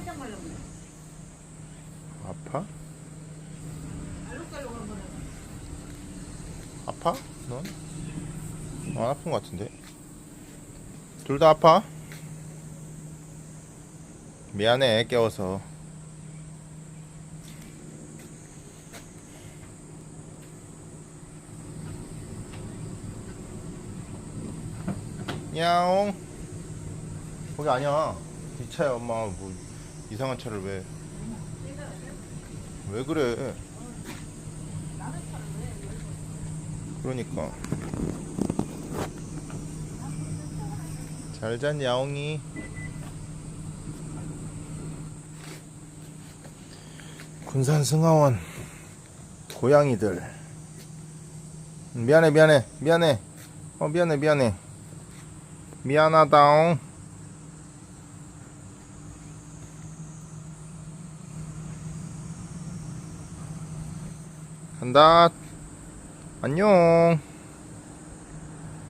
살짝 말라보네. 아파? 알록달록한 거는. 아파? 넌? 안 아픈 것 같은데. 둘 다 아파? 미안해 깨워서. 야옹. 거기 아니야. 이 차야 엄마 뭐 이상한 차를 왜? 왜 그래? 그러니까. 잘 잔 야옹이. 군산 승하원 고양이들. 미안해 미안해 미안해. 어 미안해 미안해. 미안하다옹. 간다. 안녕.